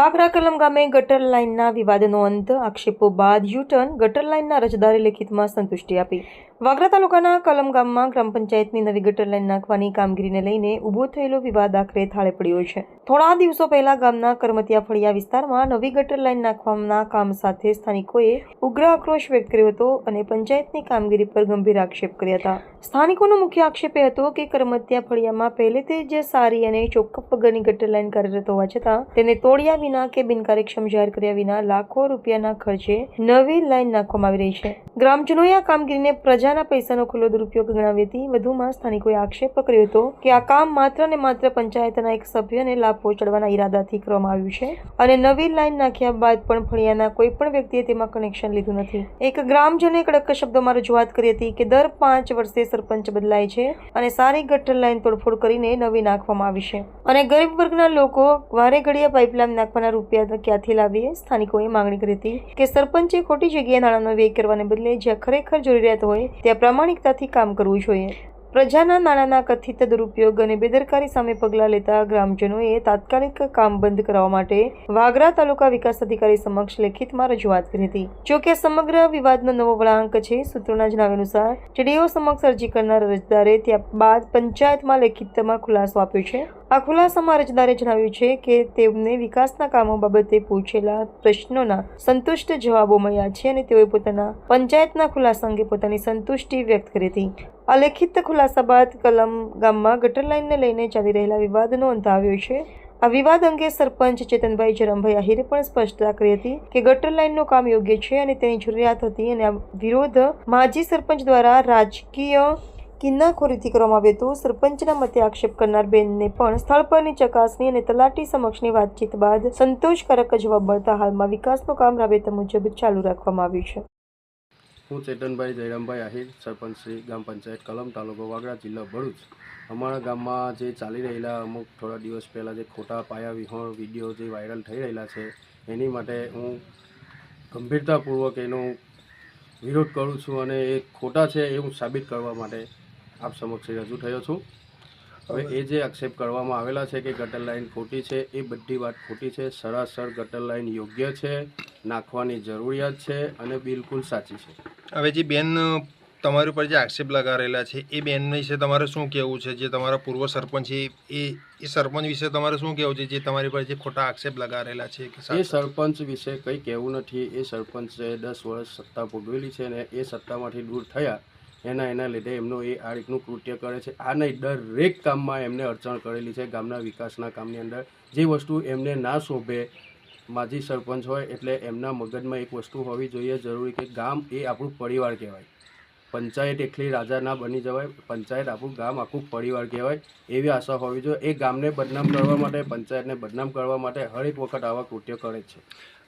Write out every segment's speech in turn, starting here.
વાગરા કલમ ગામે ગટર લાઇનના વિવાદનો અંત, આક્ષેપો બાદ યુટર્ન ગટર લાઇનના રજદારે લેખિતમાં સંતુષ્ટિ આપી. વાગરા તાલુકાના કલમ ગામમાં ગ્રામ પંચાયતની નવી ગટર લાઇન નાખવાની કામગીરીને લઈને ઊભો થયેલો વિવાદ આખરે થાળે પડ્યો છે. થોડા દિવસો પહેલા ગામના કરમતિયા ફળિયા વિસ્તારમાં નવી ગટર લાઇન નાખવાના કામ સાથે સ્થાનિકોએ ઉગ્ર આક્રોશ વ્યક્ત કર્યો હતો અને પંચાયતની કામગીરી પર ગંભીર આક્ષેપ કર્યા હતા. સ્થાનિકોનો મુખ્ય આક્ષેપ એ હતો કે કરમતિયા ફળિયામાં પહેલેથી જ સારી અને ચોક્કસ વગરની ગટર લાઇન કાર્યરત હોવા છતાં તેને તોડ્યા વિના કે બિનકાર્યક્ષમ જાહેર કર્યા વિના લાખો રૂપિયાના ખર્ચે નવી લાઇન નાખવામાં આવી રહી છે. ગ્રામજનોએ આ કામગીરીને પ્રજાના પૈસાનો ખુલ્લો દુરુપયોગ ગણાવી હતી. વધુમાં સ્થાનિકોએ આક્ષેપ કર્યો હતો કે આ કામ માત્ર ને માત્ર પંચાયતના એક સભ્યને લાભ પહોંચાડવાના ઈરાદાથી કરવામાં આવ્યું છે અને નવી લાઇન નાખ્યા બાદ પણ ફળિયાના કોઈ પણ વ્યક્તિએ તેમાં કનેક્શન લીધું નથી. એક ગ્રામજને કડક શબ્દોમાં રજૂઆત કરી હતી કે દર પાંચ વર્ષે સરપંચ બદલાય છે અને સારી ગટર લાઇન તોડફોડ કરીને નવી નાખવામાં આવી છે. અને ગરીબ વર્ગના લોકો વારે ઘડિયા પાઇપલાઇન નાખવાના રૂપિયા ક્યાંથી લાવીએ? સ્થાનિકોએ માંગણી કરી હતી કે સરપંચે ખોટી જગ્યાએ નાણાંનો વ્યય કરવાને બદલે જ્યાં ખરેખર જરૂરિયાત હોય, ત્યાં પ્રામાણિકતાથી કામ કરવું જોઈએ. પ્રજાના નાણાંના કથિત દુરુપયોગ અને બેદરકારી સામે પગલાં લેતા ગ્રામજનોએ તાત્કાલિક કામ બંધ કરાવવા માટે વાગરા તાલુકા વિકાસ અધિકારી સમક્ષ લેખિતમાં રજૂઆત કરી હતી. જો કે સમગ્ર વિવાદનો નવો વળાંક છે, સૂત્રોના જણાવ્યા અનુસાર, જેડીઓ સમક્ષ અરજી કરનાર અરજદારે ત્યારબાદ પંચાયતમાં લેખિતમાં ખુલાસો આપ્યો છે. આ ખુલાસામાં અરજદારે જણાવ્યું છે કે તેમને વિકાસના કામો બાબતે પૂછેલા પ્રશ્નોના સંતુષ્ટ જવાબો મળ્યા છે અને તેઓએ પોતાના પંચાયતના ખુલાસા અંગે પોતાની સંતુષ્ટિ વ્યક્ત કરી હતી. આ લેખિત ખુલાસા બાદ કલમ ગામમાં ગટર લાઇનને લઈને ચાલી રહેલા વિવાદનો અંત આવ્યો છે. આ વિવાદ અંગે સરપંચ ચેતનભાઈ જરમભાઈ આહિરે પણ સ્પષ્ટતા કરી હતી કે ગટર લાઇનનું કામ યોગ્ય છે અને તેની જરૂરિયાત હતી અને આ વિરોધ માજી સરપંચ દ્વારા રાજકીય કિન્નાખોરીથી કરવામાં આવ્યો હતો. સરપંચના મતે આક્ષેપ કરનાર બેનને પણ સ્થળ પરની ચકાસણી અને તલાટી સમક્ષની વાતચીત બાદ સંતોષકારક જવાબ મળતા હાલમાં વિકાસનું કામ રાબેતા મુજબ ચાલુ રાખવામાં આવ્યું છે. હું ચેતનભાઈ જયરામભાઈ આહિર, સરપંચ શ્રી ગ્રામ પંચાયત કલમ, તાલુકો વાગડા, જિલ્લો ભરૂચ. અમારા ગામમાં જે ચાલી રહેલા અમુક થોડા દિવસ પહેલાં જે ખોટા પાયા વિહોણ વીડિયો જે વાયરલ થઈ રહેલા છે, એની માટે હું ગંભીરતાપૂર્વક એનો વિરોધ કરું છું અને એ ખોટા છે એ હું સાબિત કરવા માટે આપ સમક્ષ રજૂ થયો છું. હવે એ જે આક્ષેપ કરવામાં આવેલા છે કે ગટર લાઈન ખોટી છે એ બધી વાત ખોટી છે. સરાસર ગટર લાઇન યોગ્ય છે નાખવાની જરૂરિયાત છે અને બિલકુલ સાચી છે. હવે જે બેન તમારી ઉપર જે આક્ષેપ લગાવેલા છે એ બેન વિશે તમારે શું કહેવું છે? જે તમારા પૂર્વ સરપંચ છે એ એ સરપંચ વિશે તમારે શું કહેવું છે? જે તમારી પર જે ખોટા આક્ષેપ લગાવેલા છે એ સરપંચ વિશે કંઈ કહેવું નથી. એ સરપંચે દસ વર્ષ સત્તા ભોગવેલી છે ને એ સત્તામાંથી દૂર થયા. એના એના લીધે એમનું એ આ રીતનું કૃત્ય કરે છે. આ નહીં, દરેક કામમાં એમને અડચણ કરેલી છે ગામના વિકાસના કામની અંદર. જે વસ્તુ એમને ના શોભે, માજી સરપંચ હોય એટલે એમના મગજમાં એક વસ્તુ હોવી જોઈએ જરૂરી કે ગામ એ આપણું પરિવાર કહેવાય. પંચાયત એકલી રાજા ના બની જવાય, પંચાયત આપણું ગામ આખું પરિવાર કહેવાય. એવી આશા હોવી જોઈએ. એ ગામને બદનામ કરવા માટે, પંચાયતને બદનામ કરવા માટે હરેક વખત આવા કૃત્ય કરે છે.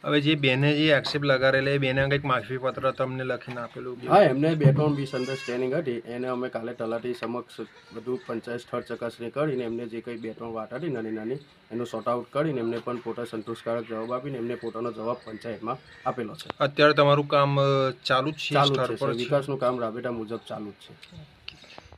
હવે જે બેને જે આક્ષેપ લગાવેલા એ બેને કંઈક માફી પત્ર તમને લખીને આપેલું હા એમને બે ત્રણ મિસઅન્ડરસ્ટેન્ડિંગ હતી એને અમે કાલે તલાટી સમક્ષ બધું પંચાયત સ્થળ ચકાસણી કરીને એમને જે કંઈ બે ત્રણ વાત હતી નાની નાની એનું સોર્ટ આઉટ કરીને એમને પણ પોતા સંતોષકારક જવાબ આપીને એમને પોતાનો જવાબ પંચાયતમાં આપેલો છે અત્યારે તમારું કામ ચાલુ જ છે ચાલુ. છે. વિકાસનું કામ રાબેટા મુજબ ચાલુ જ છે